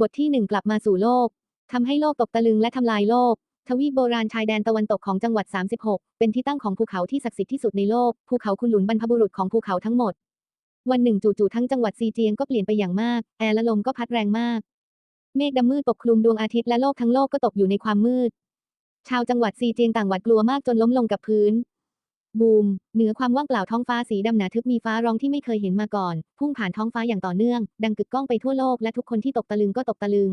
บทที่หนึ่งกลับมาสู่โลก ทำให้โลกตกตะลึงและทำลายโลก ทวีปโบราณชายแดนตะวันตกของจังหวัด 36 เป็นที่ตั้งของภูเขาที่ศักดิ์สิทธิ์ที่สุดในโลก ภูเขาคุณหลุนบรรพบุรุษของภูเขาทั้งหมด วันหนึ่งจู่ๆทั้งจังหวัดซีเจียงก็เปลี่ยนไปอย่างมาก แอร์และลมก็พัดแรงมาก เมฆดำมืดปกคลุมดวงอาทิตย์และโลกทั้งโลกก็ตกอยู่ในความมืด ชาวจังหวัดซีเจียงต่างหวาดกลัวมากจนล้มลงกับพื้น บูม เหนือความว่างเปล่าท้องฟ้าสีดำหนาทึบมีฟ้าร้องที่ไม่เคยเห็นมาก่อน พุ่งผ่านท้องฟ้าอย่างต่อเนื่อง ดังกึกก้องไปทั่วโลกและทุกคนที่ตกตะลึงก็ตกตะลึง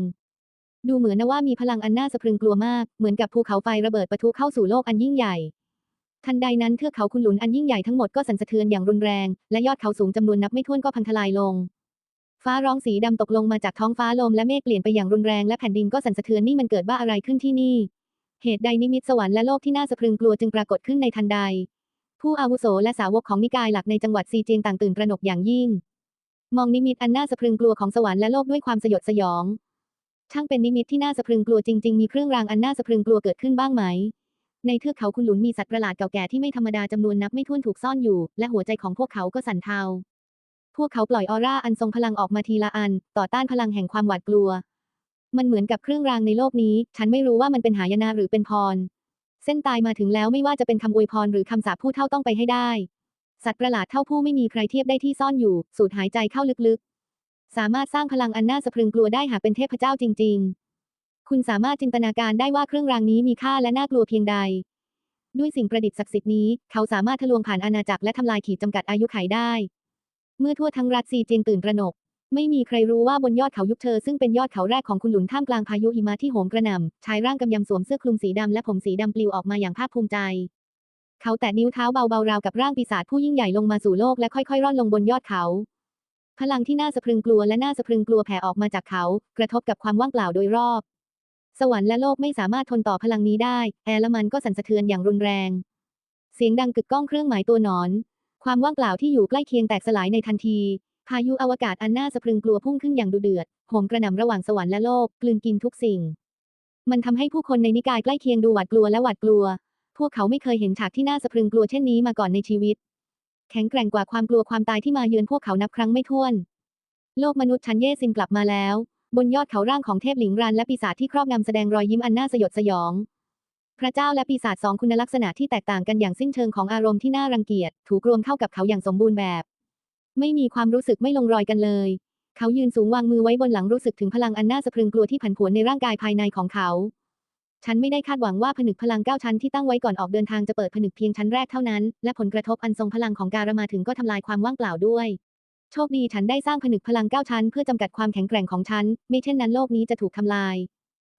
ดูเหมือนนะว่ามีพลังอันน่าสะพรึงกลัวมาก เหมือนกับภูเขาไฟระเบิดปะทุเข้าสู่โลกอันยิ่งใหญ่ ทันใดนั้นเทือกเขาคุณหลุนอันยิ่งใหญ่ทั้งหมดก็สั่นสะเทือนอย่างรุนแรง และยอดเขาสูงจำนวนนับไม่ถ้วนก็พังทลายลง ฟ้าร้องสีดำตกลงมาจากท้องฟ้าลมและเมฆเปลี่ยนไปอย่างรุนแรงและแผ่นดินก็สั่นสะเทือนนี่มันเกิดบ้าอะไรขึ้นที่นี่เหตุใดนิมิตสวรรค์และโลกที่น่าสะพรึงกลัวจึงปรากฏขึ้นในทันใด ผู้อาวุโสและสาวกของนิกายหลักในจังหวัดซีเจียงต่างตื่นตระหนกอย่างยิ่ง มองนิมิตอันน่าสะพรึงกลัวของสวรรค์และโลกด้วยความสยดสยอง ช่างเป็นนิมิตที่น่าสะพรึงกลัวจริง ๆ มีเครื่องรางอันน่าสะพรึงกลัวเกิดขึ้นบ้างไหม ในเทือกเขาคุณหลุนมีสัตว์ประหลาดเก่าแก่ที่ไม่ธรรมดาจำนวนนับไม่ถ้วนถูกซ่อนอยู่ และหัวใจของพวกเขาก็สั่นเทา พวกเขาปล่อยออร่าอันทรงพลังออกมาทีละอัน ต่อต้านพลังแห่งความหวาดกลัว มันเหมือนกับเครื่องรางในโลกนี้ ฉันไม่รู้ว่ามันเป็นหายนะหรือเป็นพร เส้นตายมาถึงแล้วไม่ว่าจะเป็นคำอวยพรหรือคำสาปผู้เท่าต้องไปให้ได้ สัตว์ประหลาดเท่าผู้ไม่มีใครเทียบได้ที่ซ่อนอยู่ สูดหายใจเข้าลึกๆ สามารถสร้างพลังอันน่าสะพรึงกลัวได้หากเป็นเทพเจ้าจริง ๆ คุณสามารถจินตนาการได้ว่าเครื่องรางนี้มีค่าและน่ากลัวเพียงใด ด้วยสิ่งประดิษฐ์ศักดิ์สิทธิ์นี้ เขาสามารถทะลวงผ่านอาณาจักรและทำลายขีดจำกัดอายุขัยได้ เมื่อทั่วทั้งรัฐซีเจียงตื่นตระหนก ไม่มีใครรู้ว่าบนยอดเขายุคเธอซึ่งเป็นยอดเขาแรกของคุณหลุนท่ามกลางพายุหิมะที่โหมกระหน่ำชายร่างกำยำสวมเสื้อคลุมสีดำและผมสีดำปลิวออกมาอย่างภาคภูมิใจ เขาแตะนิ้วเท้าเบาๆราวกับร่างปีศาจผู้ยิ่งใหญ่ลงมาสู่โลกและค่อยๆร่อนลงบนยอดเขา พลังที่น่าสะพรึงกลัวและน่าสะพรึงกลัวแผ่ออกมาจากเขา กระทบกับความว่างเปล่าโดยรอบ สวรรค์และโลกไม่สามารถทนต่อพลังนี้ได้ แอร์ละมันก็สั่นสะเทือนอย่างรุนแรง เสียงดังกึกก้องเครื่องหมายตัวหนอน ความว่างเปล่าที่อยู่ใกล้เคียงแตกสลายในทันที พายุอวกาศอันน่าสะพรึงกลัวพุ่งขึ้นอย่างดุเดือดโหมกระหน่ำระหว่างสวรรค์และโลก กลืนกินทุกสิ่ง มันทำให้ผู้คนในนิกายใกล้เคียงดูหวาดกลัวและหวาดกลัว พวกเขาไม่เคยเห็นฉากที่น่าสะพรึงกลัวเช่นนี้มาก่อนในชีวิต แข็งแกร่งกว่าความกลัวความตายที่มาเยือนพวกเขานับครั้งไม่ถ้วน โลกมนุษย์ชั้นเย่ซินกลับมาแล้ว บนยอดเขาร่างของเทพหลิงรันและปีศาจที่ครอบงำแสดงรอยยิ้มอันน่าสยดสยอง พระเจ้าและปีศาจสองคุณลักษณะที่แตกต่างกันอย่างสิ้นเชิงของอารมณ์ที่น่ารังเกียจถูกรวมเข้ากับเขาอย่างสมบูรณ์แบบ ไม่มีความรู้สึกไม่ลงรอยกันเลย เขายืนสูงวางมือไว้บนหลังรู้สึกถึงพลังอันน่าสะพรึงกลัวที่ผันผวนในร่างกายภายในของเขา ฉันไม่ได้คาดหวังว่าผนึกพลังเก้าชั้นที่ตั้งไว้ก่อนออกเดินทางจะเปิดผนึกเพียงชั้นแรกเท่านั้น และผลกระทบอันทรงพลังของการมาถึงก็ทำลายความว่างเปล่าด้วย โชคดีฉันได้สร้างผนึกพลังเก้าชั้นเพื่อจำกัดความแข็งแกร่งของฉัน ไม่เช่นนั้นโลกนี้จะถูกทำลาย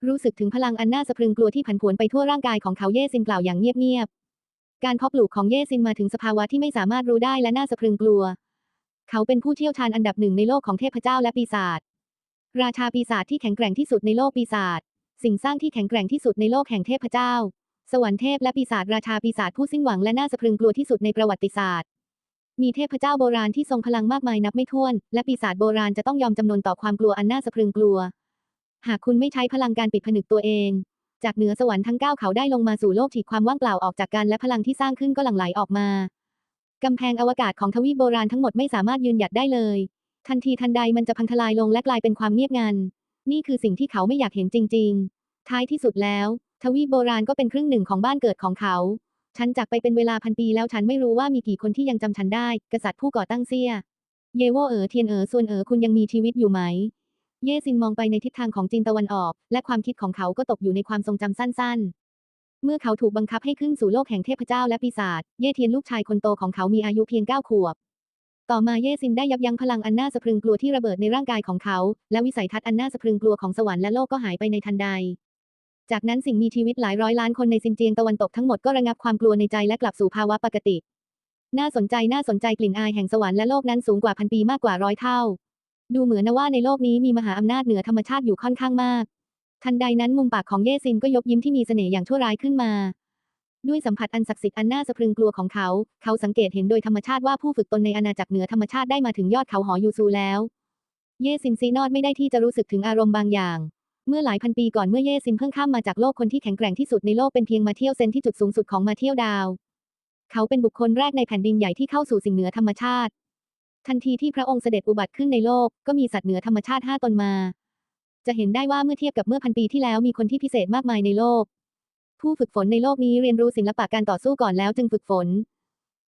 รู้สึกถึงพลังอันน่าสะพรึงกลัวที่ผันผวนไปทั่วร่างกายของเขาเย่ซินกล่าวอย่างเงียบๆ การเพาะปลูกของเย่ซินมาถึงสภาวะที่ไม่สามารถรู้ได้และน่าสะพรึงกลัว เขาเป็นผู้เชี่ยวชาญอันดับหนึ่งในโลกของเทพเจ้าและปีศาจ ราชาปีศาจที่แข็งแกร่งที่สุดในโลกปีศาจ สิ่งสร้างที่แข็งแกร่งที่สุดในโลกแห่งเทพเจ้า สวรรค์เทพและปีศาจราชาปีศาจผู้สิ้นหวังและน่าสะพรึงกลัวที่สุดในประวัติศาสตร์ มีเทพเจ้าโบราณที่ทรงพลังมากมายนับไม่ถ้วน และปีศาจโบราณจะต้องยอมจำนนต่อความกลัวอันน่าสะพรึงกลัว หากคุณไม่ใช้พลังการปิดผนึกตัวเอง จากเหนือสวรรค์ทั้งเก้าเขาได้ลงมาสู่โลกฉีกความว่างเปล่าออกจากกันและพลังที่สร้างขึ้นก็หลั่งไหลออกมา กำแพงอวกาศของทวีปโบราณทั้งหมดไม่สามารถยืนหยัดได้เลย ทันทีทันใดมันจะพังทลายลงและกลายเป็นความเงียบงัน นี่คือสิ่งที่เขาไม่อยากเห็นจริง ๆ ท้ายที่สุดแล้ว ทวีปโบราณก็เป็นครึ่งหนึ่งของบ้านเกิดของเขา ฉันจากไปเป็นเวลาพันปีแล้วฉันไม่รู้ว่ามีกี่คนที่ยังจำฉันได้ กษัตริย์ผู้ก่อตั้งเซีย เยโวเอ๋อเทียนเอ๋อส่วนเอ๋อคุณยังมีชีวิตอยู่ไหม เย่ซินมองไปในทิศทางของจีนตะวันออก และความคิดของเขาก็ตกอยู่ในความทรงจำสั้น ๆ เมื่อเขาถูกบังคับให้ขึ้นสู่โลกแห่งเทพเจ้าและปีศาจ เย่เทียนลูกชายคนโตของเขามีอายุเพียงเก้าขวบ ต่อมาเย่ซินได้ยับยั้งพลังอันน่าสะพรึงกลัวที่ระเบิดในร่างกายของเขา และวิสัยทัศน์อันน่าสะพรึงกลัวของสวรรค์และโลกก็หายไปในทันใด จากนั้นสิ่งมีชีวิตหลายร้อยล้านคนในซินเจียงตะวันตกทั้งหมดก็ระงับความกลัวในใจและกลับสู่ภาวะปกติ น่าสนใจน่าสนใจกลิ่นอายแห่งสวรรค์และโลกนั้นสูงกว่าพันปีมากกว่าร้อยเท่า ดูเหมือนนะว่าในโลกนี้มีมหาอำนาจเหนือธรรมชาติอยู่ค่อนข้างมาก ทันใดนั้นมุมปากของเย่ซินก็ยกยิ้มที่มีเสน่ห์อย่างชั่วร้ายขึ้นมา ด้วยสัมผัสอันศักดิ์สิทธิ์อันน่าสะพรึงกลัวของเขา เขาสังเกตเห็นโดยธรรมชาติว่าผู้ฝึกตนในอาณาจักรเหนือธรรมชาติได้มาถึงยอดเขาหอยูซูแล้ว เย่ซินซีนอดไม่ได้ที่จะรู้สึกถึงอารมณ์บางอย่างเมื่อหลายพันปีก่อนเมื่อเย่ซินเพิ่งข้ามมาจากโลกคนที่แข็งแกร่งที่สุดในโลกเป็นเพียงมาเที่ยวเซนที่จุดสูงสุดของมาเที่ยวดาว เขาเป็นบุคคลแรกในแผ่นดินใหญ่ที่เข้าสู่สิ่งเหนือธรรมชาติ ทันทีที่พระองค์เสด็จอุบัติขึ้นในโลกก็มีสัตว์เหนือธรรมชาติห้าตนมา จะเห็นได้ว่าเมื่อเทียบกับเมื่อพันปีที่แล้วมีคนที่พิเศษมากมายในโลก ผู้ฝึกฝนในโลกนี้เรียนรู้ศิลปะการต่อสู้ก่อนแล้วจึงฝึกฝน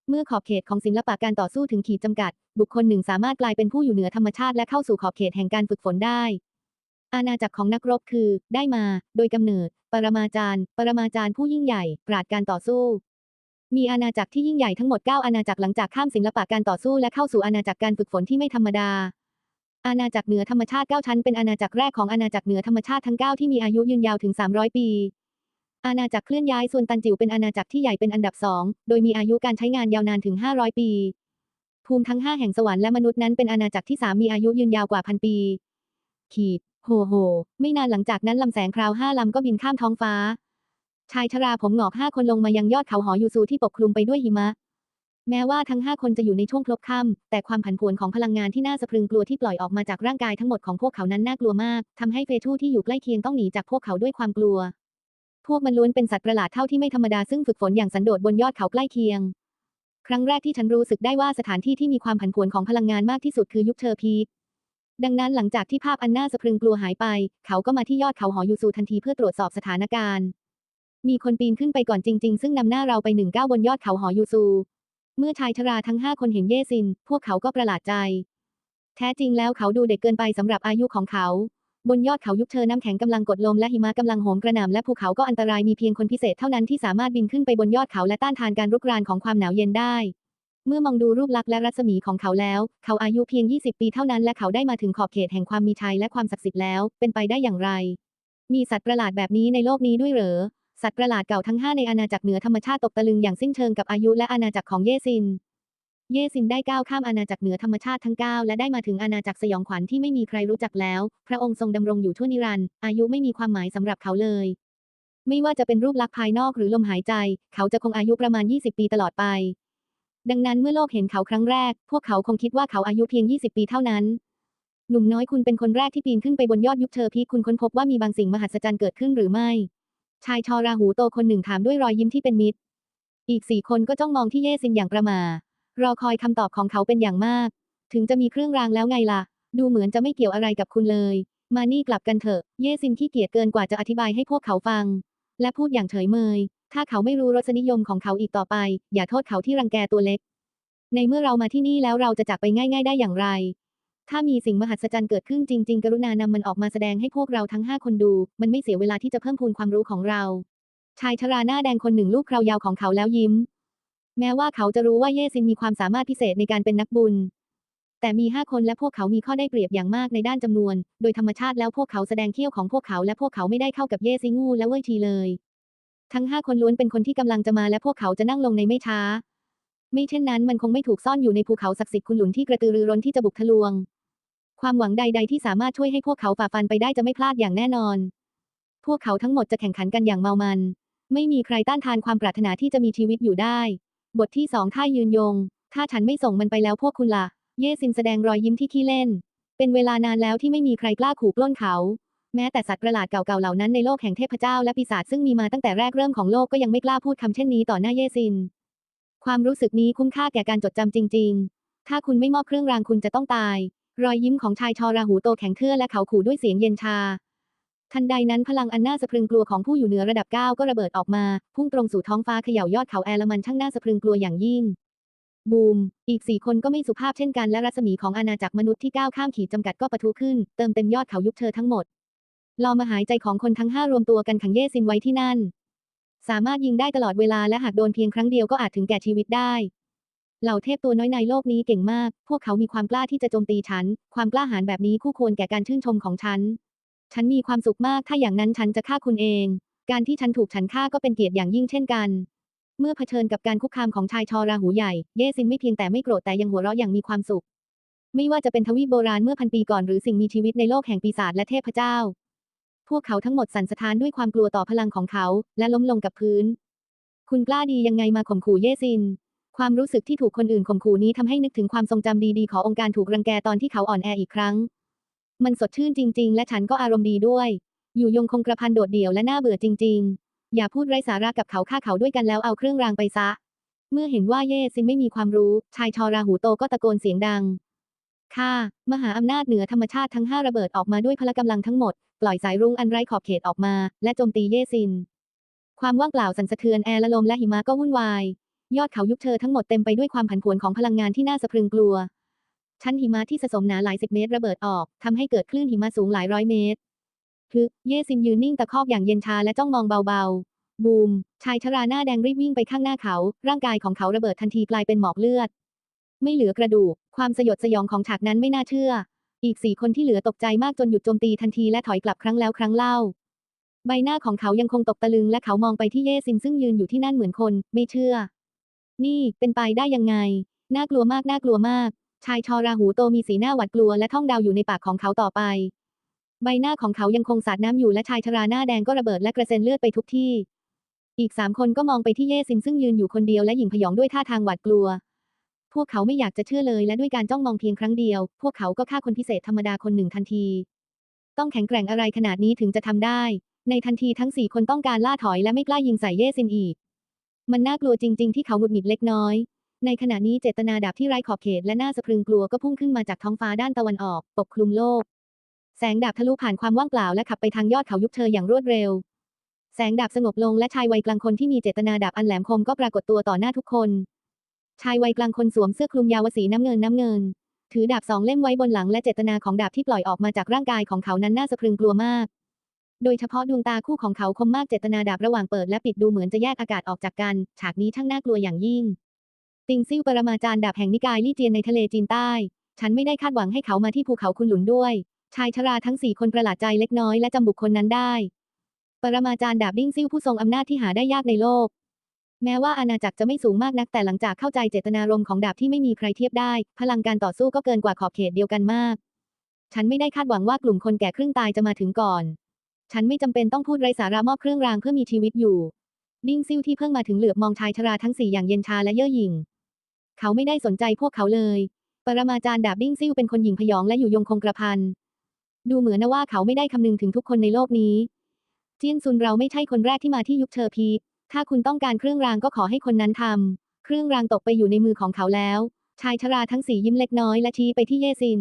เมื่อขอบเขตของศิลปะการต่อสู้ถึงขีดจำกัด บุคคลหนึ่งสามารถกลายเป็นผู้อยู่เหนือธรรมชาติและเข้าสู่ขอบเขตแห่งการฝึกฝนได้ อาณาจักรของนักรบคือ ได้มา โดยกำเนิด ปรมาจารย์ ปรมาจารย์ผู้ยิ่งใหญ่ ปราดการต่อสู้มีอาณาจักรที่ยิ่งใหญ่ทั้งหมด 9 อาณาจักรหลังจากข้ามศิลปะการต่อสู้และเข้าสู่อาณาจักรการฝึกฝนที่ไม่ธรรมดา อาณาจักรเหนือธรรมชาติ 9 ชั้น เป็นอาณาจักรแรกของอาณาจักรเหนือธรรมชาติทั้ง 9 ที่มีอายุยืนยาวถึง 300 ปี อาณาจักรเคลื่อนย้ายส่วนตันจิ๋วเป็นอาณาจักรที่ใหญ่เป็นอันดับสอง โดยมีอายุการใช้งานยาวนานถึง 500 ปี ภูมิทั้ง 5 แห่งสวรรค์และมนุษย์นั้นเป็นอาณาจักรที่ 3 มีอายุยืนยาวกว่าพันปี ขีดโหโหไม่นานหลังจากนั้นลำแสงคราวห้าลำก็บินข้ามท้องฟ้า ชายชราผมหงอกห้าคนลงมายังยอดเขาหอยูซูที่ปกคลุมไปด้วยหิมะ แม้ว่าทั้งห้าคนจะอยู่ในช่วงพลบค่ำแต่ความผันผวนของพลังงานที่น่าสะพรึงกลัวที่ปล่อยออกมาจากร่างกายทั้งหมดของพวกเขานั้นน่ากลัวมากทำให้เฟทูที่อยู่ใกล้เคียงต้องหนีจากพวกเขาด้วยความกลัว พวกมันล้วนเป็นสัตว์ประหลาดเท่าที่ไม่ธรรมดาซึ่งฝึกฝนอย่างสันโดษบนยอดเขาใกล้เคียง ครั้งแรกที่ฉันรู้สึกได้ว่าสถานที่ที่มีความผันผวนของพลังงานมากที่สุดคือยุคเชอร์พีคดังนั้นหลังจากที่ภาพอันน่าสะพรึงกลัวหายไป เขาก็มาที่ยอดเขาหอยูซูทันทีเพื่อตรวจสอบสถานการณ์ มีคนปีนขึ้นไปก่อนจริง ๆ ซึ่งนำหน้าเราไปหนึ่งก้าวบนยอดเขาหอยูซู เมื่อชายชราทั้งห้าคนเห็นเย่ซิน พวกเขาก็ประหลาดใจ แท้จริงแล้วเขาดูเด็กเกินไปสำหรับอายุของเขา บนยอดเขายุคเชอน้ำแข็งกำลังกดลมและหิมะกำลังโหมกระหน่ำและภูเขาก็อันตรายมีเพียงคนพิเศษเท่านั้นที่สามารถบินขึ้นไปบนยอดเขาและต้านทานการรุกรานของความหนาวเย็นได้ เมื่อมองดูรูปลักษณ์และรัศมีของเขาแล้ว เขาอายุเพียง 20 ปีเท่านั้นและเขาได้มาถึงขอบเขตแห่งความมีชัยและความศักดิ์สิทธิ์แล้ว เป็นไปได้อย่างไร มีสัตว์ประหลาดแบบนี้ในโลกนี้ด้วยเหรอ สัตว์ประหลาดเก่าทั้ง 5 ในอาณาจักรเหนือธรรมชาติตกตะลึงอย่างสิ้นเชิงกับอายุและอาณาจักรของเยซิน เยซินได้ก้าวข้ามอาณาจักรเหนือธรรมชาติทั้ง 9 และได้มาถึงอาณาจักรสยองขวัญที่ไม่มีใครรู้จักแล้ว พระองค์ทรงดำรงอยู่ทั่วนิรันดร์อายุไม่มีความหมายสำหรับเขาเลย ไม่ว่าจะเป็นรูปลักษณ์ภายนอกหรือลมหายใจ เขาจะคงอายุประมาณ 20 ปีตลอดไป ดังนั้นเมื่อโลกเห็นเขาครั้งแรก พวกเขาคงคิดว่าเขาอายุเพียง 20 ปีเท่านั้นหนุ่มน้อยคุณเป็นคนแรกที่ปีนขึ้นไปบนยอดยุคเชอร์พีคคุณค้นพบว่ามีบางสิ่งมหัศจรรย์เกิดขึ้นหรือไม่ ชายชอราหูโตคนหนึ่งถามด้วยรอยยิ้มที่เป็นมิตร อีกสี่คนก็จ้องมองที่เย่ซินอย่างประมา รอคอยคำตอบของเขาเป็นอย่างมาก ถึงจะมีเครื่องรางแล้วไงล่ะ ดูเหมือนจะไม่เกี่ยวอะไรกับคุณเลย มานี่กลับกันเถอะ เย่ซินขี้เกียจเกินกว่าจะอธิบายให้พวกเขาฟัง และพูดอย่างเฉยเมย ถ้าเขาไม่รู้รสนิยมของเขาอีกต่อไป อย่าโทษเขาที่รังแกตัวเล็ก ในเมื่อเรามาที่นี่แล้วเราจะจากไปง่าย ๆ ได้อย่างไร ถ้ามีสิ่งมหัศจรรย์เกิดขึ้นจริง ๆ กรุณานำมันออกมาแสดงให้พวกเราทั้งห้าคนดู มันไม่เสียเวลาที่จะเพิ่มพูนความรู้ของเรา ชายชราหน้าแดงคนหนึ่งลูกคราวยาวของเขาแล้วยิ้ม แม้ว่าเขาจะรู้ว่าเย่ซินมีความสามารถพิเศษในการเป็นนักบุญ แต่มีห้าคนและพวกเขามีข้อได้เปรียบอย่างมากในด้านจำนวน โดยธรรมชาติแล้วพวกเขาแสดงเขี้ยวของพวกเขาและพวกเขาไม่ได้เข้ากับเย่ซิงูและเว่ยทีเลย ทั้งห้าคนล้วนเป็นคนที่กำลังจะมาและพวกเขาจะนั่งลงในไม่ช้า ไม่เช่นนั้นมันคงไม่ถูกซ่อนอยู่ในภูเขาศักดิ์สิทธิ์คุณหลุนที่กระตือรือร้นที่จะบุกทะลวง ความหวังใด ๆ ที่สามารถช่วยให้พวกเขาฝ่าฟันไปได้จะไม่พลาดอย่างแน่นอน พวกเขาทั้งหมดจะแข่งขันกันอย่างเมามัน ไม่มีใครต้านทานความปรารถนาที่จะมีชีวิตอยู่ได้ บทที่สองท่ายืนยง ถ้าฉันไม่ส่งมันไปแล้วพวกคุณละ่ะ เย่ซินแสดงรอยยิ้มที่ขี้เล่น เป็นเวลานานแล้วที่ไม่มีใครกล้าขู่ปล้นเขา แม้แต่สัตว์ประหลาดเก่าๆเหล่านั้นในโลกแห่งเทพเจ้าและปีศาจซึ่งมีมาตั้งแต่แรกเริ่มของโลกก็ยังไม่กล้าพูดคำเช่นนี้ต่อหน้าเย่ซิน ความรู้สึกนี้คุ้มค่าแก่การจดจำจริง ๆ ถ้าคุณไม่มอบเครื่องรางคุณจะต้องตาย รอยยิ้มของชายชอราหูโตแข็งเทื่อและเขาขู่ด้วยเสียงเย็นชา ทันใดนั้นพลังอันน่าสะพรึงกลัวของผู้อยู่เหนือระดับ9ก็ระเบิดออกมา พุ่งตรงสู่ท้องฟ้าเขย่ายอดเขาแอลมันช่างน่าสะพรึงกลัวอย่างยิ่ง บูม อีกสี่คนก็ไม่สุภาพเช่นกันและรัศมีของอาณาจักรมนุษย์ที่ก้าวข้ามขีดจำกัดก็ปะทุขึ้น เติมเต็มยอดเขายุคเธอทั้งหมดลอมหายใจของคนทั้งห้ารวมตัวกันขังเย่ซินไว้ที่นั่น สามารถยิงได้ตลอดเวลาและหากโดนเพียงครั้งเดียวก็อาจถึงแก่ชีวิตได้ เหล่าเทพตัวน้อยในโลกนี้เก่งมาก พวกเขามีความกล้าที่จะโจมตีฉัน ความกล้าหาญแบบนี้คู่ควรแก่การชื่นชมของฉัน ฉันมีความสุขมาก ถ้าอย่างนั้นฉันจะฆ่าคุณเอง การที่ฉันถูกฉันฆ่าก็เป็นเกียรติอย่างยิ่งเช่นกัน เมื่อเผชิญกับการคุกคามของชายชอราหูใหญ่ เย่ซินไม่เพียงแต่ไม่โกรธแต่ยังหัวเราะอย่างมีความสุข ไม่ว่าจะเป็นทวีปโบราณเมื่อพันปีก่อนหรือสิ่งมีชีวิตในโลกแห่งปีศาจและเทพเจ้า พวกเขาทั้งหมดสั่นสะท้านด้วยความกลัวต่อพลังของเขา และล้มลงกับพื้น คุณกล้าดียังไงมาข่มขู่เย่ซิน ความรู้สึกที่ถูกคนอื่นข่มขู่นี้ทำให้นึกถึงความทรงจำดีๆขององค์การถูกรังแกตอนที่เขาอ่อนแออีกครั้ง มันสดชื่นจริง ๆ และฉันก็อารมณ์ดีด้วย อยู่ยงคงกระพันโดดเดี่ยวและน่าเบื่อจริง ๆ อย่าพูดไร้สาระกับเขาฆ่าเขาด้วยกันแล้วเอาเครื่องรางไปซะ เมื่อเห็นว่าเย่ซินไม่มีความรู้ ชายชอราหูโตก็ตะโกนเสียงดังค่ะมหาอำนาจเหนือธรรมชาติทั้งห้าระเบิดออกมาด้วยพละกำลังทั้งหมด ปล่อยสายรุ้งอันไร้ขอบเขตออกมา และโจมตีเย่ซิน ความว่างเปล่าสั่นสะเทือนแอร์ละลมและหิมะก็วุ่นวาย ยอดเขายุบเชอทั้งหมดเต็มไปด้วยความผันผวนของพลังงานที่น่าสะพรึงกลัว ชั้นหิมะที่สะสมหนาหลายสิบเมตรระเบิดออกทำให้เกิดคลื่นหิมะสูงหลายร้อยเมตรฮึเย่ซินยืนนิ่งตะคอกอย่างเย็นชาและจ้องมองเบาๆ บูม ชายชราหน้าแดงรีบวิ่งไปข้างหน้าเขา ร่างกายของเขาระเบิดทันทีกลายเป็นหมอกเลือด ไม่เหลือกระดูก ความสยดสยองของฉากนั้นไม่น่าเชื่อ อีกสี่คนที่เหลือตกใจมากจนหยุดโจมตีทันทีและถอยกลับครั้งแล้วครั้งเล่า ใบหน้าของเขายังคงตกตะลึงและเขามองไปที่เย่ซินซึ่งยืนอยู่ที่นั่นเหมือนคน ไม่เชื่อ นี่เป็นไปได้ยังไง น่ากลัวมากน่ากลัวมาก ชายชอราหูโตมีสีหน้าหวาดกลัวและท่องดาวอยู่ในปากของเขาต่อไป ใบหน้าของเขายังคงสาดน้ำอยู่และชายชราหน้าแดงก็ระเบิดและกระเซ็นเลือดไปทุกที่ อีกสามคนก็มองไปที่เย่ซินซึ่งยืนอยู่คนเดียวและหยิ่งพยองด้วยท่าทางหวาดกลัว พวกเขาไม่อยากจะเชื่อเลยและด้วยการจ้องมองเพียงครั้งเดียว พวกเขาก็ฆ่าคนพิเศษธรรมดาคนหนึ่งทันที ต้องแข็งแกร่งอะไรขนาดนี้ถึงจะทำได้ ในทันทีทั้งสี่คนต้องการล่าถอยและไม่กล้ายิงใส่เย่ซินอีก มันน่ากลัวจริง ๆ ที่เขาหงุดหงิดเล็กน้อย ในขณะนี้เจตนาดาบที่ไร้ขอบเขตและน่าสะพรึงกลัวก็พุ่งขึ้นมาจากท้องฟ้าด้านตะวันออก ปกคลุมโลก แสงดาบทะลุผ่านความว่างเปล่าและขับไปทางยอดเขายุบเชยอย่างรวดเร็ว แสงดาบสงบลงและชายวัยกลางคนที่มีเจตนาดาบอันแหลมคมก็ปรากฏตัวต่อหน้าทุกคน ชายวัยกลางคนสวมเสื้อคลุมยาวสีน้ำเงินน้ำเงิน ถือดาบสองเล่มไว้บนหลังและเจตนาของดาบที่ปล่อยออกมาจากร่างกายของเขานั้นน่าสะพรึงกลัวมาก โดยเฉพาะดวงตาคู่ของเขาคมมากเจตนาดาบระหว่างเปิดและปิดดูเหมือนจะแยกอากาศออกจากกัน ฉากนี้ช่างน่ากลัวอย่างยิ่ง ติงซิ่วปรมาจารย์ดาบแห่งนิกายลี่เจียนในทะเลจีนใต้ ฉันไม่ได้คาดหวังให้เขามาที่ภูเขาคุณหลุนด้วย ชายชราทั้งสี่คนประหลาดใจเล็กน้อยและจำบุคคลนั้นได้ ปรมาจารย์ดาบดิ้งซิ่วผู้ทรงอำนาจที่หาได้ยากในโลก แม้ว่าอาณาจักรจะไม่สูงมากนักแต่หลังจากเข้าใจเจตนารมณ์ของดาบที่ไม่มีใครเทียบได้ พลังการต่อสู้ก็เกินกว่าขอบเขตเดียวกันมาก ฉันไม่ได้คาดหวังว่ากลุ่มคนแก่ครึ่งตายจะมาถึงก่อน ฉันไม่จำเป็นต้องพูดไร้สาระมอบเครื่องรางเพื่อมีชีวิตอยู่ ดิ้งซิ่วที่เพิ่งมาถึงเหลือบมองชายชราทั้งสี่อย่างเย็นชาและเย่อหยิ่ง เขาไม่ได้สนใจพวกเขาเลย ปรมาจารย์ดาบดิ้งซิ่วเป็นคนหยิ่งพยองและอยู่ยงคงกระพัน ดูเหมือนนะว่าเขาไม่ได้คำนึงถึงทุกคนในโลกนี้ เจียนซุนเราไม่ใช่คนแรกที่มาที่ยุคเชอพีถ้าคุณต้องการเครื่องรางก็ขอให้คนนั้นทำเครื่องรางตกไปอยู่ในมือของเขาแล้ว ชายชราทั้งสี่ยิ้มเล็กน้อยและชี้ไปที่เยซิน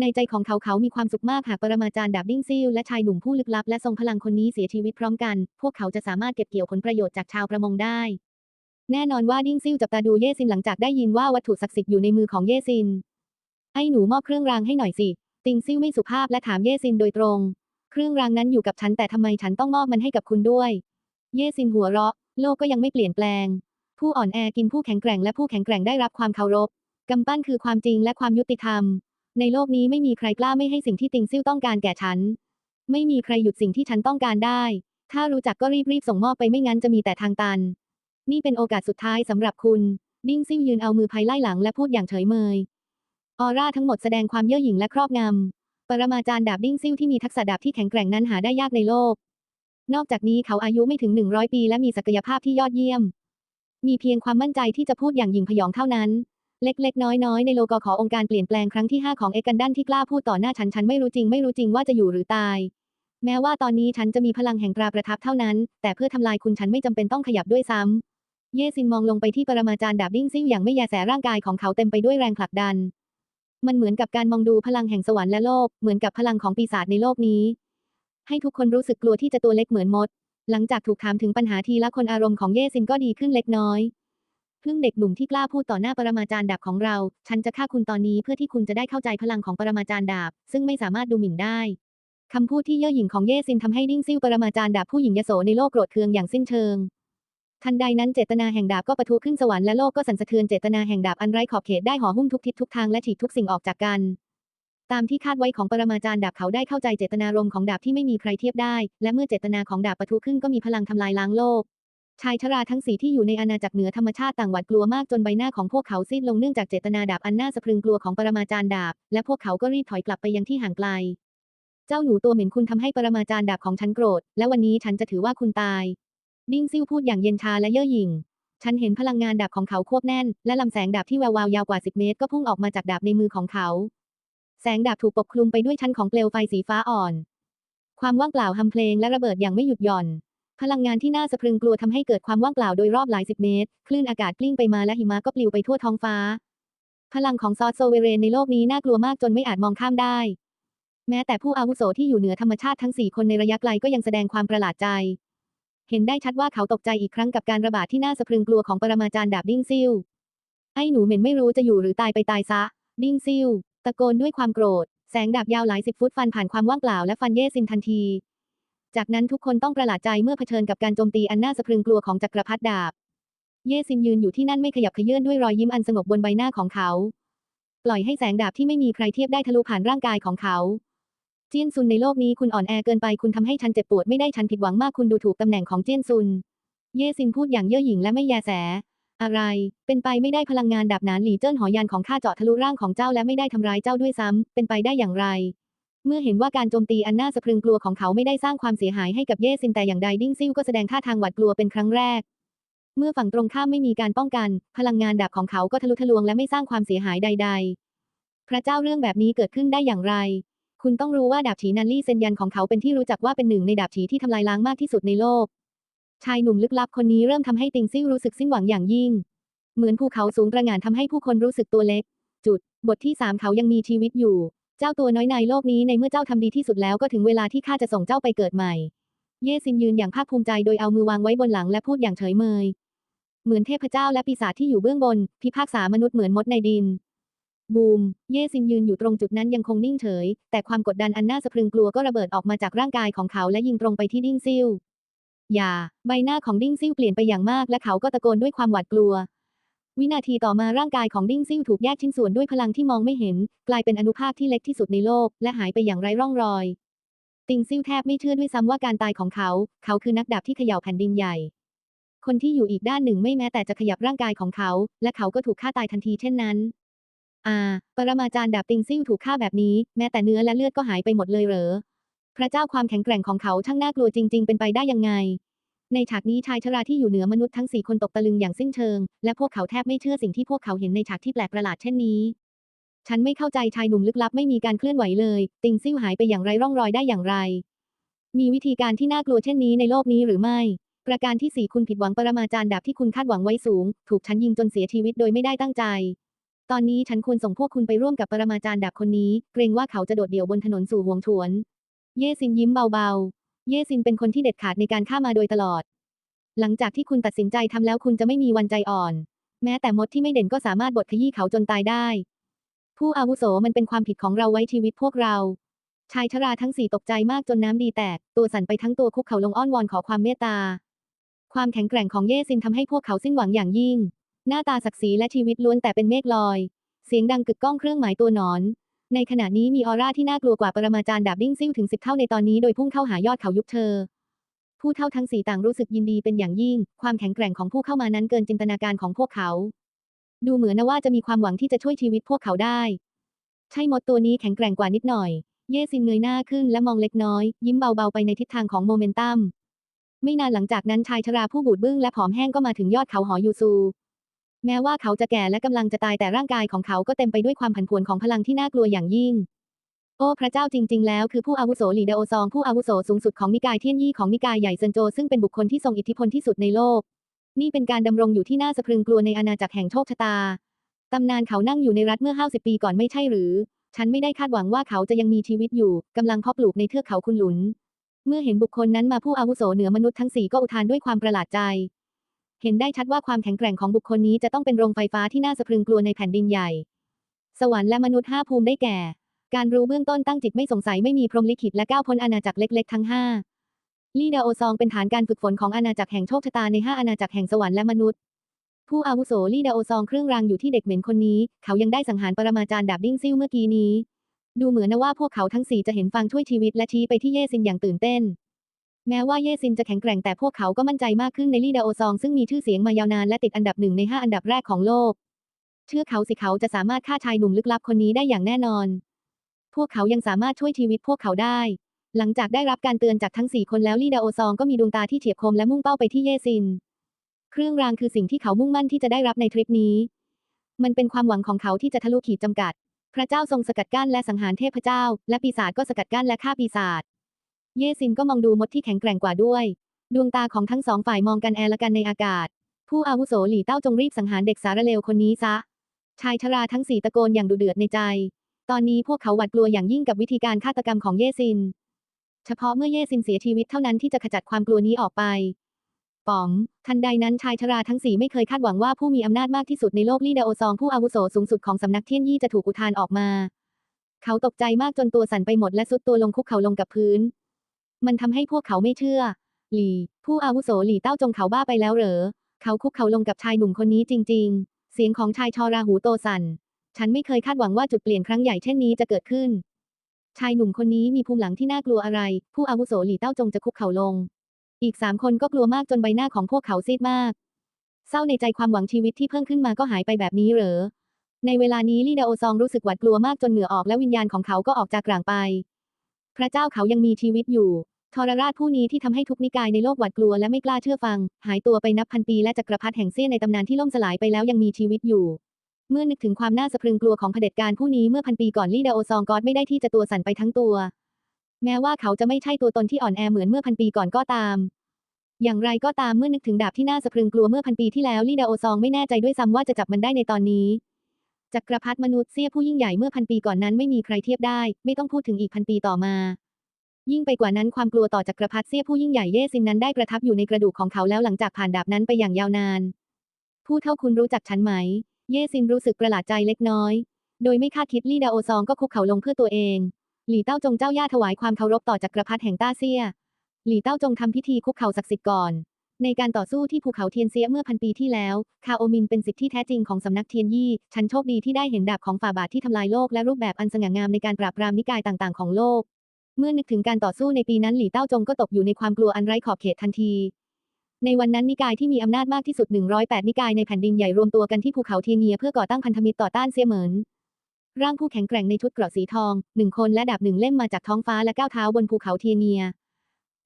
ในใจของเขาเขามีความสุขมากหากปรมาจารย์ดาบดิ้งซิลและชายหนุ่มผู้ลึกลับและทรงพลังคนนี้เสียชีวิตพร้อมกัน พวกเขาจะสามารถเก็บเกี่ยวผลประโยชน์จากชาวประมงได้ แน่นอนว่าดิ้งซิลจับตาดูเยซินหลังจากได้ยินว่าวัตถุศักดิ์สิทธิ์อยู่ในมือของเยซินไอ้หนูมอบเครื่องรางให้หน่อยสิ ติงซิลไม่สุภาพและถามเยซินโดยตรง เครื่องรางนั้นอยู่กับฉันแต่ทำไมฉันต้องมอบมันให้กับคุณด้วย เยซินหัวเราะ โลกก็ยังไม่เปลี่ยนแปลง ผู้อ่อนแอกินผู้แข็งแกร่งและผู้แข็งแกร่งได้รับความเคารพกำปั้นคือความจริงและความยุติธรรม ในโลกนี้ไม่มีใครกล้าไม่ให้สิ่งที่ติงซิ่วต้องการแก่ฉัน ไม่มีใครหยุดสิ่งที่ฉันต้องการได้ ถ้ารู้จักก็รีบๆส่งมอบไปไม่งั้นจะมีแต่ทางตัน นี่เป็นโอกาสสุดท้ายสำหรับคุณ ดิ้งซิ่วยืนเอามือภายไล่หลังและพูดอย่างเฉยเมย ออร่าทั้งหมดแสดงความเย่อหยิ่งและครอบงำ ปรมาจารย์ดาบดิ้งซิ่วที่มีทักษะดาบที่แข็งแกร่งนั้นหาได้ยากในโลก นอกจากนี้เขาอายุไม่ถึง100ปีและมีศักยภาพที่ยอดเยี่ยม มีเพียงความมั่นใจที่จะพูดอย่างหยิ่งพยองเท่านั้น เล็กๆ น้อยๆ ในโลกขอองค์การเปลี่ยนแปลงครั้งที่ 5 ของเอกันดันที่กล้าพูดต่อหน้าฉัน ฉันไม่รู้จริงไม่รู้จริงว่าจะอยู่หรือตาย แม้ว่าตอนนี้ฉันจะมีพลังแห่งตราประทับเท่านั้น แต่เพื่อทำลายคุณฉันไม่จำเป็นต้องขยับด้วยซ้ำ เยซินมองลงไปที่ปรมาจารย์ดาบดิ้งซิ่วอย่างไม่แยแสร่างกายของเขาเต็มไปด้วยแรงผลักดัน มันเหมือนกับการมองดูพลังแห่งสวรรค์และโลก เหมือนกับพลังของปีศาจในโลกนี้ ให้ทุกคนรู้สึกกลัวที่จะตัวเล็กเหมือนมด หลังจากถูกถามถึงปัญหาทีละคนอารมณ์ของเยซินก็ดีขึ้นเล็กน้อย พึ่งเด็กหนุ่มที่กล้าพูดต่อหน้าปรมาจารย์ดาบของเรา ฉันจะฆ่าคุณตอนนี้เพื่อที่คุณจะได้เข้าใจพลังของปรมาจารย์ดาบ ซึ่งไม่สามารถดูหมิ่นได้คำพูดที่เย่อหยิ่งของเย่ซินทำให้ดิ้งซิ่วปรมาจารย์ดาบผู้หญิงยโสในโลกโกรธเคืองอย่างสิ้นเชิง ทันใดนั้นเจตนาแห่งดาบก็ปะทุขึ้นสวรรค์และโลกก็สั่นสะเทือนเจตนาแห่งดาบอันไร้ขอบเขตได้ห่อหุ้มทุกทิศทุกทางและฉีกทุกสิ่งออกจากกัน ตามที่คาดไว้ของปรมาจารย์ดาบเขาได้เข้าใจเจตนารมณ์ของดาบที่ไม่มีใครเทียบได้ และเมื่อเจตนาของดาบปะทุขึ้นก็มีพลังทำลายล้างโลก ชายชราทั้งสี่ที่อยู่ในอาณาจักรเหนือธรรมชาติต่างหวาดกลัวมากจนใบหน้าของพวกเขาซีดลงเนื่องจากเจตนาดาบอันน่าสะพรึงกลัวของปรมาจารย์ดาบ และพวกเขาก็รีบถอยกลับไปยังที่ห่างไกล เจ้าหนูตัวเหม็นคุณทำให้ปรมาจารย์ดาบของฉันโกรธ และวันนี้ฉันจะถือว่าคุณตาย ดิ้งซิ่วพูดอย่างเย็นชาและเย่อหยิ่ง ฉันเห็นพลังงานดาบของเขาควบแน่น และลำแสงดาบที่แวววาวยาวกว่า 10 เมตร ก็พุ่งออกมาจากดาบในมือของเขา แสงดาบถูกปกคลุมไปด้วยชั้นของเปลวไฟสีฟ้าอ่อน ความว่างเปล่าทำเพลงและระเบิดอย่างไม่หยุดหย่อน พลังงานที่น่าสะพรึงกลัวทำให้เกิดความว่างเปล่าโดยรอบหลายสิบเมตร คลื่นอากาศกลิ้งไปมาและหิมะก็ปลิวไปทั่วท้องฟ้า พลังของซอสโซเวเรนในโลกนี้น่ากลัวมากจนไม่อาจมองข้ามได้ แม้แต่ผู้อาวุโสที่อยู่เหนือธรรมชาติทั้งสี่คนในระยะไกลก็ยังแสดงความประหลาดใจ เห็นได้ชัดว่าเขาตกใจอีกครั้งกับการระบาดที่น่าสะพรึงกลัวของปรมาจารย์ดาบดิ้งซิ่วไอ้หนูเหม็นไม่รู้จะอยู่หรือตายไปตายซะ ดิ้งซิ่วตะโกนด้วยความโกรธ แสงดาบยาวหลายสิบฟุตฟันผ่านความว่างเปล่าและฟันเย่ซินทันที จากนั้นทุกคนต้องประหลาดใจเมื่อเผชิญกับการโจมตีอันน่าสะพรึงกลัวของจักรพรรดิดาบ เยซินยืนอยู่ที่นั่นไม่ขยับเขยื่อนด้วยรอยยิ้มอันสงบบนใบหน้าของเขา ปล่อยให้แสงดาบที่ไม่มีใครเทียบได้ทะลุผ่านร่างกายของเขาเจียนซุนในโลกนี้คุณอ่อนแอเกินไปคุณทำให้ฉันเจ็บปวดไม่ได้ฉันผิดหวังมากคุณดูถูกตำแหน่งของเจียนซุน เย่ซินพูดอย่างเย่อหยิ่งและไม่แยแส อะไร เป็นไปไม่ได้พลังงานดับหนานหลีเจิ้นหอยานของข้าเจาะทะลุร่างของเจ้าและไม่ได้ทำร้ายเจ้าด้วยซ้ำเป็นไปได้อย่างไร เมื่อเห็นว่าการโจมตีอันน่าสะพรึงกลัวของเขาไม่ได้สร้างความเสียหายให้กับเย่ซินแต่อย่างใดดิ้งซิ่วก็แสดงท่าทางหวาดกลัวเป็นครั้งแรก เมื่อฝั่งตรงข้ามไม่มีการป้องกัน พลังงานดาบของเขาก็ทะลุทะลวงและไม่สร้างความเสียหายใด ๆ พระเจ้าเรื่องแบบนี้เกิดขึ้นได้อย่างไร คุณต้องรู้ว่าดาบฉีนันลี่เซนยันของเขาเป็นที่รู้จักว่าเป็นหนึ่งในดาบฉีที่ทำลายล้างมากที่สุดในโลก ชายหนุ่มลึกลับคนนี้เริ่มทำให้ติงซิ่วรู้สึกสิ้นหวังอย่างยิ่ง เหมือนภูเขาสูงประหง่านทำให้ผู้คนรู้สึกตัวเล็ก จุด บทที่สามเขายังมีชีวิตอยู่ เจ้าตัวน้อยในโลกนี้ในเมื่อเจ้าทำดีที่สุดแล้วก็ถึงเวลาที่ข้าจะส่งเจ้าไปเกิดใหม่ เย่ซินยืนอย่างภาคภูมิใจโดยเอามือวางไว้บนหลังและพูดอย่างเฉยเมย เหมือนเทพเจ้าและปีศาจที่อยู่เบื้องบน พิพากษามนุษย์เหมือนมดในดิน บูม เย่ซินยืนอยู่ตรงจุดนั้นยังคงนิ่งเฉย แต่ความกดดันอันน่าสะพรึงกลัวก็ระเบิดออกมาจากร่างกายของเขาและยิงตรงไปที่ดิ้งซิ่วอย่า ใบหน้าของดิ้งซิ่วเปลี่ยนไปอย่างมากและเขาก็ตะโกนด้วยความหวาดกลัว วินาทีต่อมาร่างกายของดิ้งซิ่วถูกแยกชิ้นส่วนด้วยพลังที่มองไม่เห็น กลายเป็นอนุภาคที่เล็กที่สุดในโลก และหายไปอย่างไร้ร่องรอย ติงซิ่วแทบไม่เชื่อด้วยซ้ำว่าการตายของเขา เขาคือนักดาบที่เขย่าแผ่นดินใหญ่ คนที่อยู่อีกด้านหนึ่งไม่แม้แต่จะขยับร่างกายของเขา และเขาก็ถูกฆ่าตายทันทีเช่นนั้นอ่าปรมาจารย์ดาบติงซิ่วถูกฆ่าแบบนี้ แม้แต่เนื้อและเลือดก็หายไปหมดเลยเหรอ พระเจ้าความแข็งแกร่งของเขาช่างน่ากลัวจริง ๆ เป็นไปได้ยังไง ในฉากนี้ชายชราที่อยู่เหนือมนุษย์ทั้งสี่คนตกตะลึงอย่างสิ้นเชิง และพวกเขาแทบไม่เชื่อสิ่งที่พวกเขาเห็นในฉากที่แปลกประหลาดเช่นนี้ ฉันไม่เข้าใจชายหนุ่มลึกลับไม่มีการเคลื่อนไหวเลย ติงซิ่วหายไปอย่างไรร่องรอยได้อย่างไร มีวิธีการที่น่ากลัวเช่นนี้ในโลกนี้หรือไม่ ประการที่สี่คุณผิดหวังปรมาจารย์ดาบที่คุณคาดหวังไว้สูง ถูกฉันยิงจนเสียชีวิตโดยไม่ได้ตั้งใจ ตอนนี้ฉันควรส่งพวกคุณไปร่วมกับปรมาจารย์ดาบคนนี้ เกรงว่าเขาจะโดดเดี่ยวบนถนนสู่ห่วงถวน เย่ซินยิ้มเบาๆ เย่ซินเป็นคนที่เด็ดขาดในการฆ่ามาโดยตลอด หลังจากที่คุณตัดสินใจทำแล้วคุณจะไม่มีวันใจอ่อน แม้แต่มดที่ไม่เด่นก็สามารถบดขยี้เขาจนตายได้ ผู้อาวุโสมันเป็นความผิดของเราไว้ชีวิตพวกเรา ชายชราทั้งสี่ตกใจมากจนน้ำดีแตก ตัวสั่นไปทั้งตัวคุกเข่าลงอ้อนวอนขอความเมตตา ความแข็งแกร่งของเย่ซินทำให้พวกเขาสิ้นหวังอย่างยิ่ง หน้าตาศักดิ์ศรีและชีวิตล้วนแต่เป็นเมฆลอย เสียงดังกึกก้องเครื่องหมายตัวหนอน ในขณะนี้มีออร่าที่น่ากลัวกว่าปรมาจารย์ดาบดิ้งซิ่วถึงสิบเท่าในตอนนี้โดยพุ่งเข้าหายอดเขายุคเธอ ผู้เท่าทั้งสี่ต่างรู้สึกยินดีเป็นอย่างยิ่ง ความแข็งแกร่งของผู้เข้ามานั้นเกินจินตนาการของพวกเขา ดูเหมือนนะว่าจะมีความหวังที่จะช่วยชีวิตพวกเขาได้ ใช่มดตัวนี้แข็งแกร่งกว่านิดหน่อย เย่ซินเงยหน้าขึ้นและมองเล็กน้อย ยิ้มเบาๆไปในทิศทางของโมเมนตัม ไม่นานหลังจากนั้นชายชราผู้บูดบึ้งและผอมแห้งก็มาถึงยอดเขาหอยูซู แม้ว่าเขาจะแก่และกำลังจะตายแต่ร่างกายของเขาก็เต็มไปด้วยความผันผวนของพลังที่น่ากลัวอย่างยิ่ง โอ้พระเจ้าจริง ๆ แล้วคือผู้อาวุโสหลีเดโอซองผู้อาวุโสสูงสุดของนิกายเทียนยี่ของนิกายใหญ่เซินโจซึ่งเป็นบุคคลที่ทรงอิทธิพลที่สุดในโลก นี่เป็นการดำรงอยู่ที่น่าสะพรึงกลัวในอาณาจักรแห่งโชคชะตาตำนานเขานั่งอยู่ในรัฐเมื่อห้าสิบปีก่อนไม่ใช่หรือ ฉันไม่ได้คาดหวังว่าเขาจะยังมีชีวิตอยู่กำลังเพาะปลูกในเทือกเขาคุณหลุน เมื่อเห็นบุคคลนั้นมาผู้อาวุโสเหนือมนุษย์ทั้งสี่ก็อุทานด้วยความประหลาดใจ เห็นได้ชัดว่าความแข็งแกร่งของบุคคลนี้จะต้องเป็นโรงไฟฟ้าที่น่าสะพรึงกลัวในแผ่นดินใหญ่ สวรรค์และมนุษย์ห้าภูมิได้แก่ การรู้เบื้องต้นตั้งจิตไม่สงสัยไม่มีพรหมลิขิตและก้าวพ้นอาณาจักรเล็ก ๆ ทั้งห้าลีดาโอซองเป็นฐานการฝึกฝนของอาณาจักรแห่งโชคชะตาในห้าอาณาจักรแห่งสวรรค์และมนุษย์ ผู้อาวุโสลีดาโอซองเครื่องรางอยู่ที่เด็กเหม็นคนนี้ เขายังได้สังหารปรมาจารย์ดาบดิ้งซิ่วเมื่อกี้นี้ ดูเหมือนนะว่าพวกเขาทั้งสี่จะเห็นฟางช่วยชีวิตและชี้ไปที่เย่ซินอย่างตื่นเต้น แม้ว่าเยซินจะแข็งแกร่งแต่พวกเขาก็มั่นใจมากขึ้นในลีดาโอซองซึ่งมีชื่อเสียงมายาวนานและติดอันดับหนึ่งในห้าอันดับแรกของโลก เชื่อเขาสิเขาจะสามารถฆ่าชายหนุ่มลึกลับคนนี้ได้อย่างแน่นอน พวกเขายังสามารถช่วยชีวิตพวกเขาได้ หลังจากได้รับการเตือนจากทั้งสี่คนแล้วลีดาโอซองก็มีดวงตาที่เฉียบคมและมุ่งเป้าไปที่เยซิน เครื่องรางคือสิ่งที่เขามุ่งมั่นที่จะได้รับในทริปนี้ มันเป็นความหวังของเขาที่จะทะลุขีดจำกัด พระเจ้าทรงสกัดกั้นและสังหารเทพเจ้า และปีศาจก็สกัดกั้นและฆ่าปีศาจ เย่ซินก็มองดูมดที่แข็งแกร่งกว่าด้วย ดวงตาของทั้งสองฝ่ายมองกันแอละกันในอากาศ ผู้อาวุโสหลี่เต้าจงรีบสังหารเด็กสารเลวคนนี้ซะ ชายชราทั้งสี่ตะโกนอย่างดุเดือดในใจ ตอนนี้พวกเขาหวาดกลัวอย่างยิ่งกับวิธีการฆาตกรรมของเยซิน เฉพาะเมื่อเยซินเสียชีวิตเท่านั้นที่จะขจัดความกลัวนี้ออกไป ป๋อมทันใดนั้นชายชราทั้งสี่ไม่เคยคาดหวังว่าผู้มีอำนาจมากที่สุดในโลกลี่ดาโอซองผู้อาวุโสสูงสุดของสำนักเทียนยี่จะถูกอุทานออกมา เขาตกใจมากจนตัวสั่นไปหมดและสุดตัวลงคุกเข่าลงกับพื้น มันทำให้พวกเขาไม่เชื่อ หลี่ ผู้อาวุโสหลี่เต้าจงเขาบ้าไปแล้วเหรอ เขาคุกเข่าลงกับชายหนุ่มคนนี้จริง ๆ เสียงของชายชอราหูโตสั่นฉันไม่เคยคาดหวังว่าจุดเปลี่ยนครั้งใหญ่เช่นนี้จะเกิดขึ้น ชายหนุ่มคนนี้มีภูมิหลังที่น่ากลัวอะไร ผู้อาวุโสหลี่เต้าจงจะคุกเข่าลง อีกสามคนก็กลัวมากจนใบหน้าของพวกเขาซีดมาก เศร้าในใจความหวังชีวิตที่เพิ่งขึ้นมาก็หายไปแบบนี้เหรอ ในเวลานี้ลีดาโอซองรู้สึกหวาดกลัวมากจนเหงื่อออกและวิญญาณของเขาก็ออกจากร่างไป พระเจ้าเขายังมีชีวิตอยู่ทรราชผู้นี้ที่ทำให้ทุกนิกายในโลกหวาดกลัวและไม่กล้าเชื่อฟัง หายตัวไปนับพันปีและจักรพรรดิแห่งเซี่ยในตำนานที่ล่มสลายไปแล้วยังมีชีวิตอยู่ เมื่อนึกถึงความน่าสะพรึงกลัวของเผด็จการผู้นี้เมื่อพันปีก่อนลี่ดาโอซองก็อดไม่ได้ที่จะตัวสั่นไปทั้งตัว แม้ว่าเขาจะไม่ใช่ตัวตนที่อ่อนแอเหมือนเมื่อพันปีก่อนก็ตาม อย่างไรก็ตามเมื่อนึกถึงดาบที่น่าสะพรึงกลัวเมื่อพันปีที่แล้วลี่ดาโอซองไม่แน่ใจด้วยซ้ำว่าจะจับมันได้ในตอนนี้ จักรพรรดิมนุษย์เสี้ยผู้ยิ่งใหญ่เมื่อพันปีก่อนนั้นไม่มีใครเทียบได้ ไม่ต้องพูดถึงอีกพันปีต่อมา ยิ่งไปกว่านั้นความกลัวต่อจักรพรรดิเสี้ยผู้ยิ่งใหญ่เย่ซินนั้นได้ประทับอยู่ในกระดูกของเขาแล้วหลังจากผ่านดาบนั้นไปอย่างยาวนาน ผู้เท่าคุณรู้จักฉันไหม เย่ซินรู้สึกประหลาดใจเล็กน้อย โดยไม่คาดคิดลี่ดาโอซองก็คุกเข่าลงเพื่อตัวเอง หลี่เต้าจงเจ้าย่าถวายความเคารพต่อจักรพรรดิแห่งต้าเซียหลี่เต้าจงทำพิธีคุกเข่าศักดิ์สิทธิ์ก่อน ในการต่อสู้ที่ภูเขาเทียนเซียเมื่อพันปีที่แล้ว คาโอมินเป็นสิทธิ์ที่แท้จริงของสำนักเทียนยี่ ฉันโชคดีที่ได้เห็นดาบของฝ่าบาทที่ทำลายโลกและรูปแบบอันสง่างามในการปราบปรามนิกายต่างๆของโลก เมื่อนึกถึงการต่อสู้ในปีนั้นหลี่เต้าจงก็ตกอยู่ในความกลัวอันไร้ขอบเขตทันที ในวันนั้นนิกายที่มีอำนาจมากที่สุด 108 นิกายในแผ่นดินใหญ่รวมตัวกันที่ภูเขาเทียนเนียเพื่อก่อตั้งพันธมิตรต่อต้านเซียเหมินร่างผู้แข็งแกร่งในชุดเกราะสีทองหนึ่งคนและดาบหนึ่งเล่มมาจากท้องฟ้าและก้าวเท้าบนภูเขาเทียนเนีย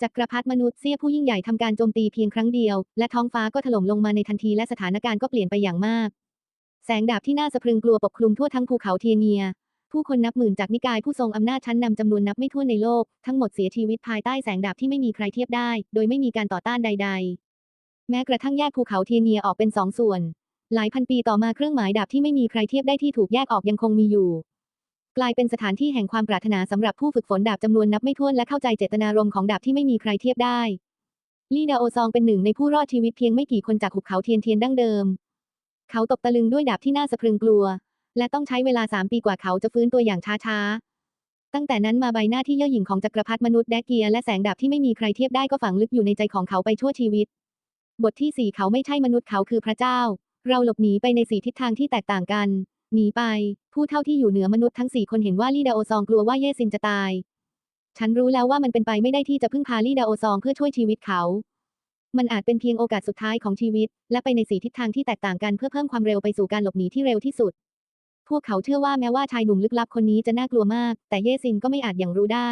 จักรพรรดิมนุษย์เสี้ยผู้ยิ่งใหญ่ทำการโจมตีเพียงครั้งเดียว และท้องฟ้าก็ถล่มลงมาในทันทีและสถานการณ์ก็เปลี่ยนไปอย่างมาก แสงดาบที่น่าสะพรึงกลัวปกคลุมทั่วทั้งภูเขาเทียเนีย ผู้คนนับหมื่นจากนิกายผู้ทรงอำนาจชั้นนำจำนวนนับไม่ถ้วนในโลก ทั้งหมดเสียชีวิตภายใต้แสงดาบที่ไม่มีใครเทียบได้ โดยไม่มีการต่อต้านใด ๆ แม้กระทั่งแยกภูเขาเทียเนียออกเป็นสองส่วน หลายพันปีต่อมาเครื่องหมายดาบที่ไม่มีใครเทียบได้ที่ถูกแยกออกยังคงมีอยู่ กลายเป็นสถานที่แห่งความปรารถนาสำหรับผู้ฝึกฝนดาบจำนวนนับไม่ถ้วนและเข้าใจเจตนารมณ์ของดาบที่ไม่มีใครเทียบได้ ลี่ดาโอซองเป็นหนึ่งในผู้รอดชีวิตเพียงไม่กี่คนจากหุบเขาเทียนเทียนดั้งเดิม เขาตกตะลึงด้วยดาบที่น่าสะพรึงกลัว และต้องใช้เวลาสามปีกว่าเขาจะฟื้นตัวอย่างช้าๆ ตั้งแต่นั้นมาใบหน้าที่เย่อหยิ่งของจักรพรรดิมนุษย์แดกเกียและแสงดาบที่ไม่มีใครเทียบได้ก็ฝังลึกอยู่ในใจของเขาไปชั่วชีวิต บทที่สี่เขาไม่ใช่มนุษย์เขาคือพระเจ้า เราหลบหนีไปในสี่ทิศทางที่แตกต่างกัน หนีไป ผู้เท่าที่อยู่เหนือมนุษย์ทั้งสี่คนเห็นว่าลี่ดาโอซองกลัวว่าเย่ซินจะตาย ฉันรู้แล้วว่ามันเป็นไปไม่ได้ที่จะพึ่งพาลี่ดาโอซองเพื่อช่วยชีวิตเขา มันอาจเป็นเพียงโอกาสสุดท้ายของชีวิต และไปในสีทิศทางที่แตกต่างกันเพื่อเพิ่มความเร็วไปสู่การหลบหนีที่เร็วที่สุด พวกเขาเชื่อว่าแม้ว่าชายหนุ่มลึกลับคนนี้จะน่ากลัวมาก แต่เย่ซินก็ไม่อาจอย่างรู้ได้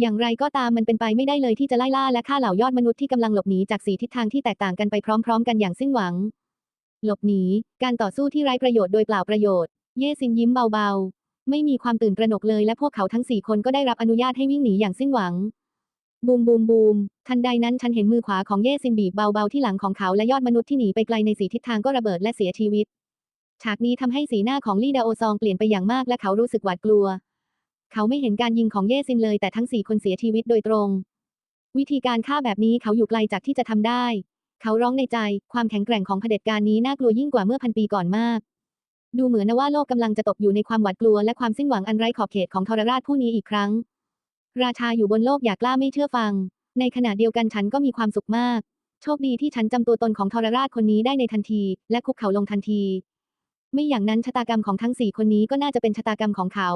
อย่างไรก็ตามมันเป็นไปไม่ได้เลยที่จะไล่ล่าและฆ่าเหล่ายอดมนุษย์ที่กำลังหลบหนีจากสีทิศทางที่แตกต่างกันไปพร้อม ๆ กันอย่างสิ้นหวัง หลบหนี การต่อสู้ที่ไร้ประโยชน์โดยเปล่าประโยชน์ เย่ซินยิ้มเบาๆ ไม่มีความตื่นตระหนกเลยและพวกเขาทั้งสี่คนก็ได้รับอนุญาตให้วิ่งหนีอย่างสิ้นหวัง บูมบูมบูม ทันใดนั้นฉันเห็นมือขวาของเย่ซินบีบเบาๆที่หลังของเขาและยอดมนุษย์ที่หนีไปไกลในสีทิศทางก็ระเบิดและเสียชีวิต ฉากนี้ทำให้สีหน้าของลี่ดาโอซองเปลี่ยนไปอย่างมากและเขารู้สึกหวาดกลัว เขาไม่เห็นการยิงของเย่ซินเลยแต่ทั้งสี่คนเสียชีวิตโดยตรง วิธีการฆ่าแบบนี้เขาอยู่ไกลจากที่จะทำได้ เขาร้องในใจ ความแข็งแกร่งของเผด็จการนี้น่ากลัวยิ่งกว่าเมื่อพันปีก่อนมาก ดูเหมือนนะว่าโลกกำลังจะตกอยู่ในความหวาดกลัวและความสิ้นหวังอันไร้ขอบเขตของทรราชผู้นี้อีกครั้ง ราชาอยู่บนโลกอยากกล้าไม่เชื่อฟัง ในขณะเดียวกันฉันก็มีความสุขมาก โชคดีที่ฉันจำตัวตนของทรราชคนนี้ได้ในทันที และคุกเข่าลงทันที ไม่อย่างนั้นชะตากรรมของทั้งสี่คนนี้ก็น่าจะเป็นชะตากรรมของเขา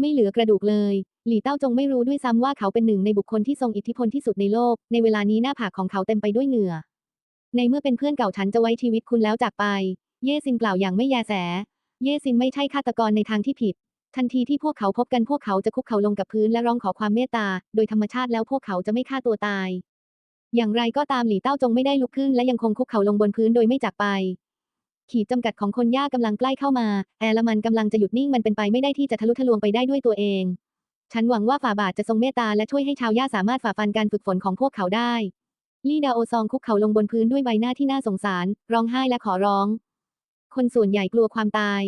ไม่เหลือกระดูกเลย หลี่เต้าจงไม่รู้ด้วยซ้ำว่าเขาเป็นหนึ่งในบุคคลที่ทรงอิทธิพลที่สุดในโลก ในเวลานี้หน้าผากของเขาเต็มไปด้วยเหงื่อ ในเมื่อเป็นเพื่อนเก่าฉันจะไว้ชีวิตคุณแล้วจากไป เย่ซินกล่าวอย่างไม่แยแส เย่ซินไม่ใช่ฆาตกรในทางที่ผิด ทันทีที่พวกเขาพบกันพวกเขาจะคุกเข่าลงกับพื้นและร้องขอความเมตตา โดยธรรมชาติแล้วพวกเขาจะไม่ฆ่าตัวตาย อย่างไรก็ตามหลี่เต้าจงไม่ได้ลุกขึ้น และยังคงคุกเข่าลงบนพื้นโดยไม่จากไปขีดจำกัดของคนยากกำลังใกล้เข้ามา แอร์ลมันกำลังจะหยุดนิ่งมันเป็นไปไม่ได้ที่จะทะลุทะลวงไปได้ด้วยตัวเอง ฉันหวังว่าฝ่าบาทจะทรงเมตตาและช่วยให้ชาวย่าสามารถฝ่าฟันการฝึกฝนของพวกเขาได้ ลี่ดาโอซองคุกเข่าลงบนพื้นด้วยใบหน้าที่น่าสงสาร ร้องไห้และขอร้อง คนส่วนใหญ่กลัวความตาย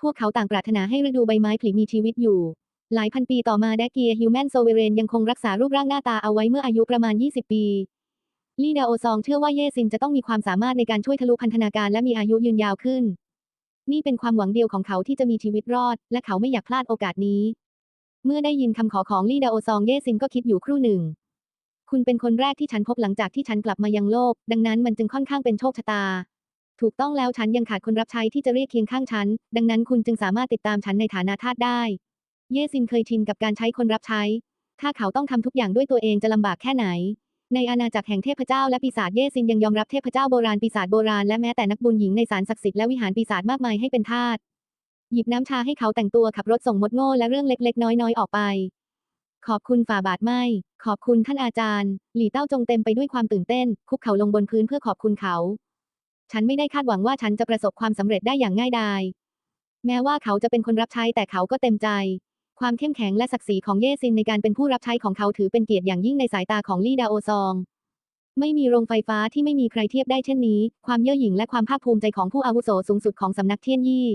พวกเขาต่างปรารถนาให้ฤดูใบไม้ผลิมีชีวิตอยู่ หลายพันปีต่อมาแดกเกียฮิวแมนโซเวเรนยังคงรักษารูปร่างหน้าตาเอาไว้เมื่ออายุประมาณ 20 ปีลี่ดาโอซองเชื่อว่าเยซินจะต้องมีความสามารถในการช่วยทะลุพันธนาการและมีอายุยืนยาวขึ้น นี่เป็นความหวังเดียวของเขาที่จะมีชีวิตรอด และเขาไม่อยากพลาดโอกาสนี้ เมื่อได้ยินคำขอของลี่ดาโอซองเย่ซินก็คิดอยู่ครู่หนึ่ง คุณเป็นคนแรกที่ฉันพบหลังจากที่ฉันกลับมายังโลก ดังนั้นมันจึงค่อนข้างเป็นโชคชะตา ถูกต้องแล้วฉันยังขาดคนรับใช้ที่จะเรียกเคียงข้างฉัน ดังนั้นคุณจึงสามารถติดตามฉันในฐานะทาสได้ เย่ซินเคยชินกับการใช้คนรับใช้ ถ้าเขาต้องทำทุกอย่างด้วยตัวเองจะลำบากแค่ไหน ในอาณาจักรแห่งเทพเจ้าและปีศาจเย่ซินยังยอมรับเทพเจ้าโบราณปีศาจโบราณและแม้แต่นักบุญหญิงในศาลศักดิ์สิทธิ์และวิหารปีศาจมากมายให้เป็นทาส หยิบน้ำชาให้เขาแต่งตัวขับรถส่งมดโง่และเรื่องเล็กๆ น้อยๆ ออกไป ขอบคุณฝ่าบาทไม่ ขอบคุณท่านอาจารย์ หลี่เต้าจงเต็มไปด้วยความตื่นเต้น คุกเข่าลงบนพื้นเพื่อขอบคุณเขา ฉันไม่ได้คาดหวังว่าฉันจะประสบความสำเร็จได้อย่างง่ายดาย แม้ว่าเขาจะเป็นคนรับใช้แต่เขาก็เต็มใจ ความเข้มแข็งและศักดิ์ศรีของเย่ซินในการเป็นผู้รับใช้ของเขาถือเป็นเกียรติอย่างยิ่งในสายตาของลี่ดาโอซองไม่มีโรงไฟฟ้าที่ไม่มีใครเทียบได้เช่นนี้ ความเย่อหยิ่งและความภาคภูมิใจของผู้อาวุโสสูงสุดของสำนักเทียนยี่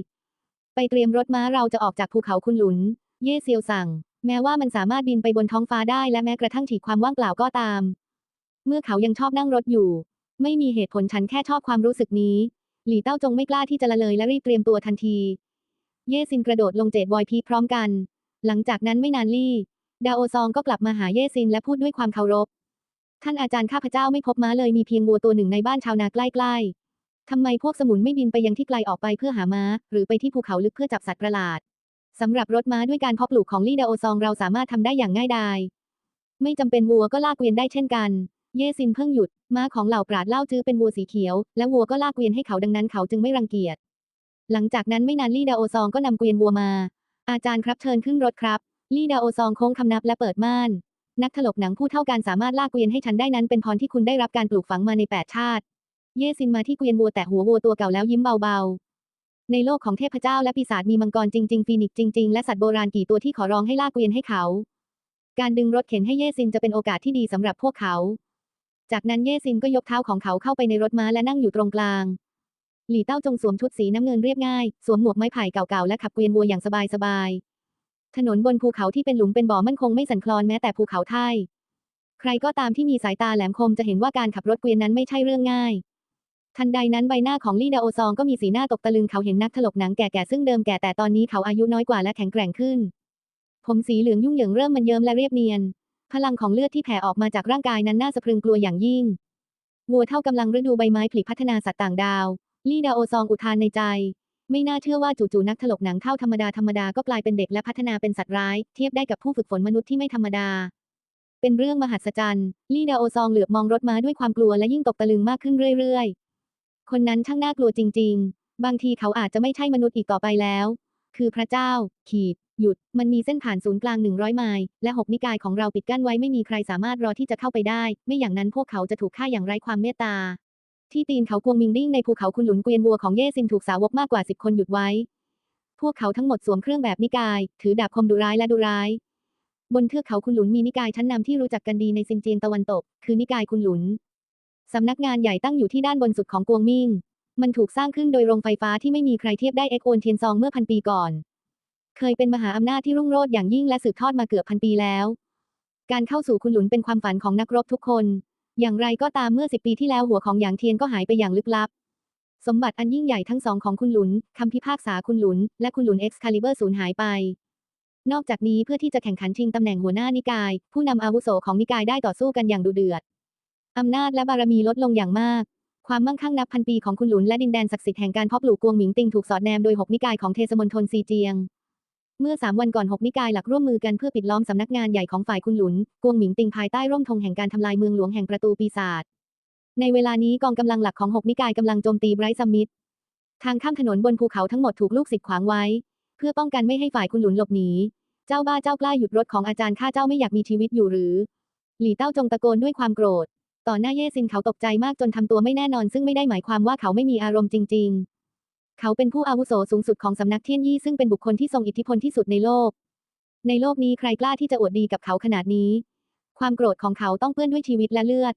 ไปเตรียมรถม้าเราจะออกจากภูเขาคุนหลุน เย่เซียวสั่ง แม้ว่ามันสามารถบินไปบนท้องฟ้าได้และแม้กระทั่งฉีความว่างเปล่าก็ตาม เมื่อเขายังชอบนั่งรถอยู่ ไม่มีเหตุผลฉันแค่ชอบความรู้สึกนี้ หลี่เต้าจงไม่กล้าที่จะละเลยและรีบเตรียมตัวทันที เย่ซินกระโดดลงเจดวอยพีพร้อมกัน หลังจากนั้นไม่นานลี่ ดาโอซองก็กลับมาหาเย่ซินและพูดด้วยความเคารพ ท่านอาจารย์ข้าพเจ้าไม่พบม้าเลยมีเพียงวัวตัวหนึ่งในบ้านชาวนาใกล้ๆ ทำไมพวกสมุนไม่บินไปยังที่ไกลออกไปเพื่อหาม้า หรือไปที่ภูเขาลึกเพื่อจับสัตว์ประหลาดสำหรับรถม้าด้วยการเพาะปลูกของลี่ดาโอซองเราสามารถทำได้อย่างง่ายดาย ไม่จำเป็นวัวก็ลากเกวียนได้เช่นกัน เยซินเพิ่งหยุด ม้าของเหล่าปราดเล่าจื้อเป็นวัวสีเขียว และวัวก็ลากเกวียนให้เขาดังนั้นเขาจึงไม่รังเกียจ หลังจากนั้นไม่นานลี่ดาโอซองก็นำเกวียนวัวมา อาจารย์ครับเชิญขึ้นรถครับ ลี่ดาโอซองโค้งคำนับและเปิดม่าน นักถลกหนังผู้เท่ากันสามารถลากเกวียนให้ฉันได้นั้นเป็นพรที่คุณได้รับการปลูกฝังมาในแปดชาติ เย่ซินมาที่เกวียนวัวแต่หัววัวตัวเก่าแล้วยิ้มเบาๆ ในโลกของเทพเจ้าและปีศาจมีมังกรจริง ๆ ฟีนิกซ์จริง ๆ และสัตว์โบราณกี่ตัวที่ขอร้องให้ลากเกวียนให้เขา การดึงรถเข็นให้เย่ซินจะเป็นโอกาสที่ดีสำหรับพวกเขา จากนั้นเย่ซินก็ยกเท้าของเขาเข้าไปในรถม้าและนั่งอยู่ตรงกลาง หลี่เต้าจงสวมชุดสีน้ำเงินเรียบง่าย สวมหมวกไม้ไผ่เก่าๆและขับเกวียนวัวอย่างสบายๆ ถนนบนภูเขาที่เป็นหลุมเป็นบ่อมั่นคงไม่สั่นคลอนแม้แต่ภูเขาไทยใครก็ตามที่มีสายตาแหลมคมจะเห็นว่าการขับรถเกวียนนั้นไม่ใช่เรื่องง่าย ทันใดนั้นใบหน้าของลี่ดาโอซองก็มีสีหน้าตกตะลึงเขาเห็นนักถลกหนังแก่ๆซึ่งเดิมแก่แต่ตอนนี้เขาอายุน้อยกว่าและแข็งแกร่งขึ้น ผมสีเหลืองยุ่งเหยิงเริ่มมันเยิ้มและเรียบเนียน พลังของเลือดที่แผ่ออกมาจากร่างกายนั้นน่าสะพรึงกลัวอย่างยิ่งวัวเท่ากำลังฤดูใบไม้ผลิพัฒนาสัตว์ต่างดาว ลี่ดาโอซองอุทานในใจ ไม่น่าเชื่อว่าจู่ๆนักถลกหนังเท่าธรรมดาธรรมดาก็กลายเป็นเด็กและพัฒนาเป็นสัตว์ร้าย เทียบได้กับผู้ฝึกฝนมนุษย์ที่ไม่ธรรมดาเป็นเรื่องมหัศจรรย์ ลี่ดาโอซองเหลือบมองรถม้าด้วยความกลัวและยิ่งตกตะลึงมากขึ้นเรื่อยๆ คนนั้นช่างน่ากลัวจริง ๆ บางทีเขาอาจจะไม่ใช่มนุษย์อีกต่อไปแล้ว คือพระเจ้า ขีด หยุด มันมีเส้นผ่านศูนย์กลาง100ไมล์และหกนิกายของเราปิดกั้นไว้ไม่มีใครสามารถรอที่จะเข้าไปได้ ไม่อย่างนั้นพวกเขาจะถูกฆ่าอย่างไร้ความเมตตา ที่ตีนเขากวงมิงดิ้งในภูเขาคุณหลุนเกวียนวัวของเย่ซินถูกสาวกมากกว่าสิบคนหยุดไว้ พวกเขาทั้งหมดสวมเครื่องแบบนิกาย ถือดาบคมดุร้ายและดุร้ายบนเทือกเขาคุณหลุนมีนิกายชั้นนำที่รู้จักกันดีในซินเจียงตะวันตก คือนิกายคุณหลุน สำนักงานใหญ่ตั้งอยู่ที่ด้านบนสุดของกวงมิงมันถูกสร้างขึ้นโดยโรงไฟฟ้าที่ไม่มีใครเทียบได้เอ็กโอนเทียนซองเมื่อพันปีก่อน เคยเป็นมหาอำนาจที่รุ่งโรจน์อย่างยิ่งและสืบทอดมาเกือบพันปีแล้ว การเข้าสู่คุณหลุนเป็นความฝันของนักรบทุกคน อย่างไรก็ตามเมื่อสิบปีที่แล้วหัวของหยางเทียนก็หายไปอย่างลึกลับ สมบัติอันยิ่งใหญ่ทั้งสองของคุณหลุนคำพิพากษาคุณหลุน และคุณหลุนเอ็กซ์คาลิเบอร์สูญหายไปนอกจากนี้เพื่อที่จะแข่งขันชิงตำแหน่งหัวหน้านิกาย ผู้นำอาวุโสของนิกายได้ต่อสู้กันอย่างดุเดือด อำนาจและบารมีลดลงอย่างมาก ความมั่งคั่งนับพันปีของคุณหลุนและดินแดนศักดิ์สิทธิ์แห่งการเพาะปลูกกวงหมิงติงถูกสอดแนมโดยหกนิกายของเทศมนทนซีเจียง เมื่อสามวันก่อนหกนิกายหลักร่วมมือกันเพื่อปิดล้อมสำนักงานใหญ่ของฝ่ายคุณหลุน กวงหมิงติงภายใต้ร่มธงแห่งการทำลายเมืองหลวงแห่งประตูปีศาจ ในเวลานี้กองกำลังหลักของหกนิกายกำลังโจมตีไบรท์ซัมมิตทางข้ามถนนบนภูเขาทั้งหมดถูกลูกศิษย์ขวางไว้ เพื่อป้องกันไม่ให้ฝ่ายคุณหลุนหลบหนี เจ้าบ้าเจ้ากล้าหยุดรถของอาจารย์ข้าเจ้าไม่อยากมีชีวิตอยู่หรือ หลี่เต้าจงตะโกนด้วยความโกรธ ต่อหน้าเย่ซินเขาตกใจมากจนทำตัวไม่แน่นอน ซึ่งไม่ได้หมายความว่าเขาไม่มีอารมณ์จริง ๆ เขาเป็นผู้อาวุโสสูงสุดของสำนักเทียนยี่ซึ่งเป็นบุคคลที่ทรงอิทธิพลที่สุดในโลก ในโลกนี้ใครกล้าที่จะอวดดีกับเขาขนาดนี้ ความโกรธของเขาต้องเปื้อนด้วยชีวิตและเลือด